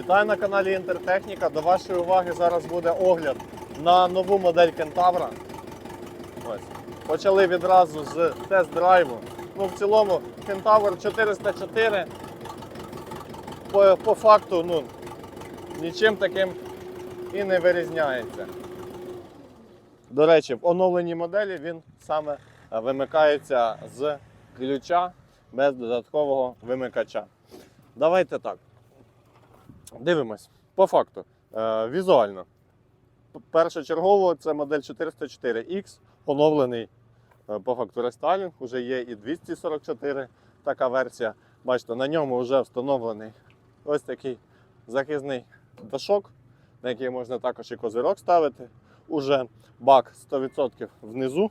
Вітаю на каналі Інтертехніка. До вашої уваги зараз буде огляд на нову модель Кентавра. Ось. Почали відразу з тест-драйву. Ну, в цілому, Кентавр 404 по, по факту ну, нічим таким і не вирізняється. До речі, в оновленій моделі він саме е, вимикається з ключа без додаткового вимикача. Давайте так. Дивимось. По факту. Е, візуально. Першочергово це модель 404X, оновлений е, по факту рестайлінг. Уже є і 244 така версія. Бачите, на ньому вже встановлений ось такий захисний дашок, на який можна також і козирок ставити. Уже бак 100% внизу.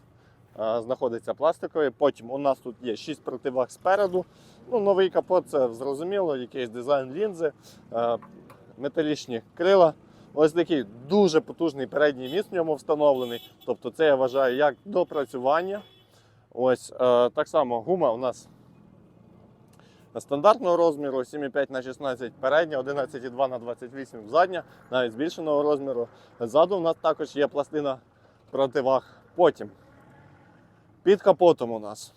Е, Знаходиться пластиковий. Потім у нас тут є 6 противаг спереду. Ну, новий капот це зрозуміло, якийсь дизайн лінзи, е, металічні крила. Ось такий дуже потужний передній міст в ньому встановлений. Тобто, це я вважаю як допрацювання. Ось е, так само гума у нас стандартного розміру 7,5 на 16 передня, 11,2 на 28 задня, навіть збільшеного розміру. Ззаду у нас також є пластина противаг. Потім під капотом у нас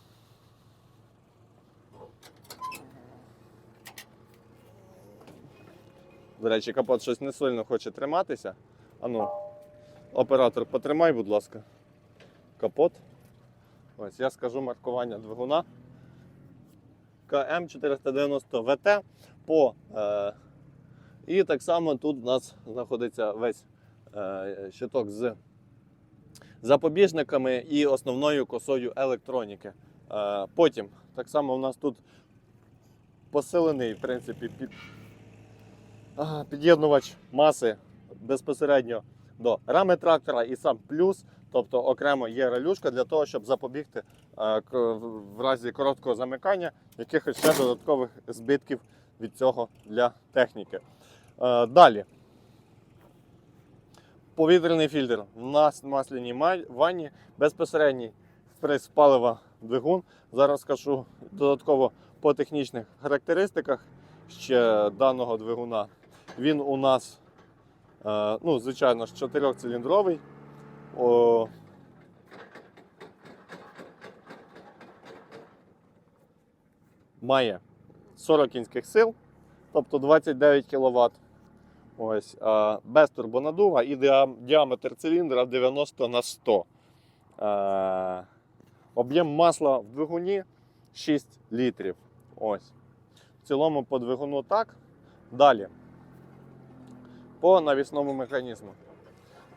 До речі, капот щось не сильно хоче триматися. Ану, оператор, потримай, будь ласка. Капот. Ось я скажу маркування двигуна. КМ490 ВТ по. Е, і так само тут у нас знаходиться весь е, щиток з запобіжниками і основною косою електроніки. Е, потім так само у нас тут посилений, в принципі, під, під'єднувач маси безпосередньо до рами трактора і сам плюс, тобто окремо є релюшка для того, щоб запобігти е, в разі короткого замикання якихось ще додаткових збитків від цього для техніки. Е, Далі. Повітряний фільтр. В масляній ванні безпосередній вприс палива двигун. Зараз скажу додатково по технічних характеристиках ще даного двигуна. Він у нас, е, ну, звичайно ж, чотирьохциліндровий. О, має 40 кінських сил, тобто 29 кВт. Ось, е, без турбонадува і діаметр циліндра 90 на 100. Е, об'єм масла в двигуні 6 літрів. Ось. В цілому по двигуну так. Далі. По навісному механізму.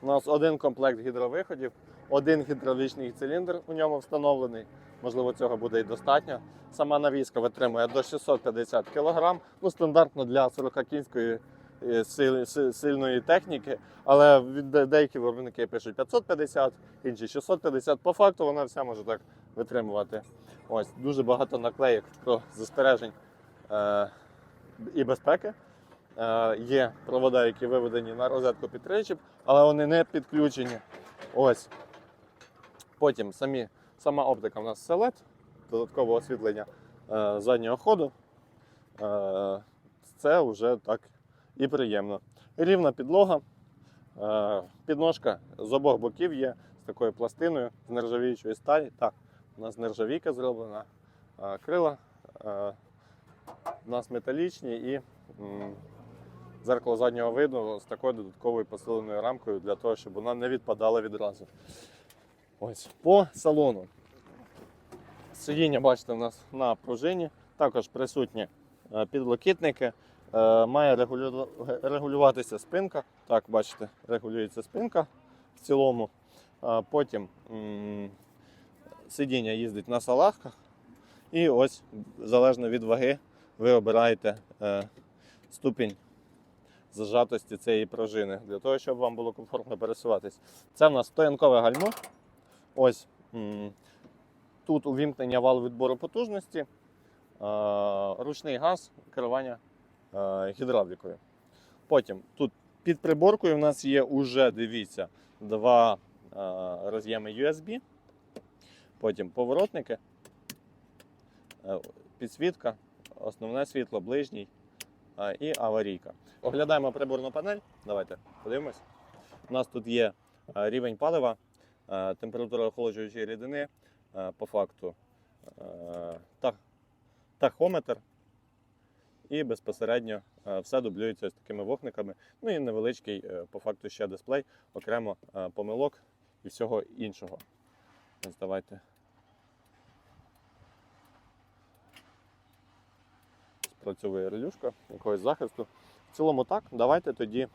У нас один комплект гідровиходів, один гідравлічний циліндр у ньому встановлений. Можливо, цього буде і достатньо. Сама навіска витримує до 650 кг. Ну, стандартно для 40-кінської е, сили- си- сильної техніки. Але деякі виробники пишуть 550, інші 650. По факту вона вся може так витримувати. Ось дуже багато наклеїк про застережень е, і безпеки. Е, є провода, які виведені на розетку під причіп, але вони не підключені. Ось. Потім самі, сама оптика у нас селет, додаткове освітлення е, заднього ходу. Е, це вже так і приємно. Рівна підлога, е, підножка з обох боків є з такою пластиною з нержавіючої сталі. Так, у нас нержавійка зроблена, крила е, у нас металічні і зеркало заднього виду з такою додатковою посиленою рамкою для того, щоб вона не відпадала відразу. Ось по салону. Сидіння, бачите, у нас на пружині, також присутні е, підлокітники. Е, Має регулю- регулюватися спинка. Так, бачите, регулюється спинка в цілому. Потім сидіння їздить на салахках. І ось, залежно від ваги, ви обираєте е, ступінь зажатості цієї пружини, для того, щоб вам було комфортно пересуватись. Це в нас стоянкове гальмо. Ось тут увімкнення валу відбору потужності, ручний газ, керування гідравлікою. Потім тут під приборкою в нас є уже, дивіться, два е, роз'єми USB. Потім поворотники, е, підсвітка, основне світло, ближній, і аварійка. Оглядаємо приборну панель. Давайте подивимось. У нас тут є рівень палива, температура охолоджуючої рідини, по факту тахометр. І безпосередньо е, все дублюється ось такими вогниками. Ну і невеличкий е, по факту ще дисплей, окремо е, помилок і всього іншого. Ось давайте. Спрацьовує релюшка якогось захисту. В цілому так, давайте тоді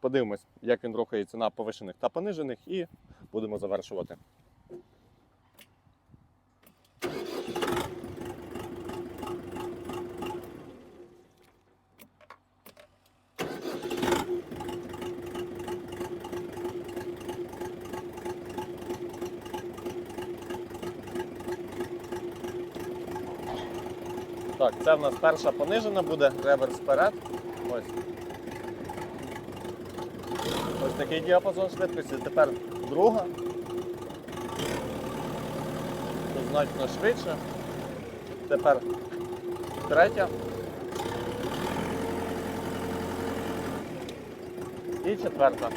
подивимось, як він рухається на повишених та понижених, і будемо завершувати. Так, це в нас перша понижена буде, реверс вперед. Ось. Ось такий діапазон швидкості. Тепер друга. Тут значно швидше. Тепер третя. І четверта.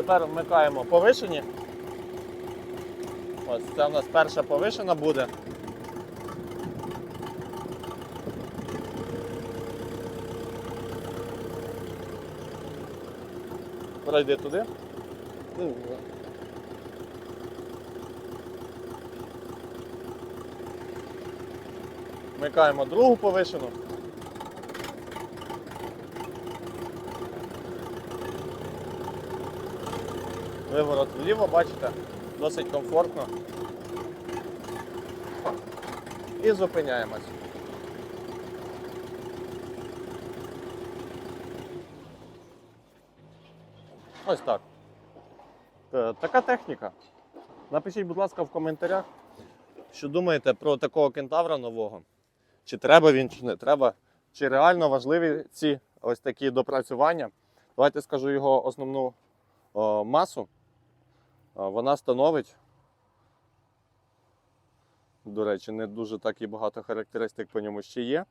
Тепер вмикаємо повишені. Ось це в нас перша повишена буде. Пройди туди. Вмикаємо другу повишену. Виворот вліво, бачите, досить комфортно. І зупиняємось. Ось так. Е, Така техніка. Напишіть, будь ласка, в коментарях, що думаєте про такого кентавра нового. Чи треба він, чи не треба, чи реально важливі ці ось такі допрацювання. Давайте скажу його основну о, масу. Вона становить, до речі, не дуже так і багато характеристик по ньому ще є.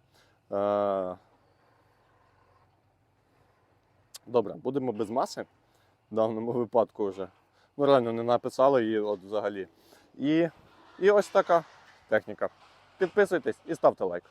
Добре, будемо без маси в даному випадку вже. Ну, реально не написали її от взагалі. І, і ось така техніка. Підписуйтесь і ставте лайк.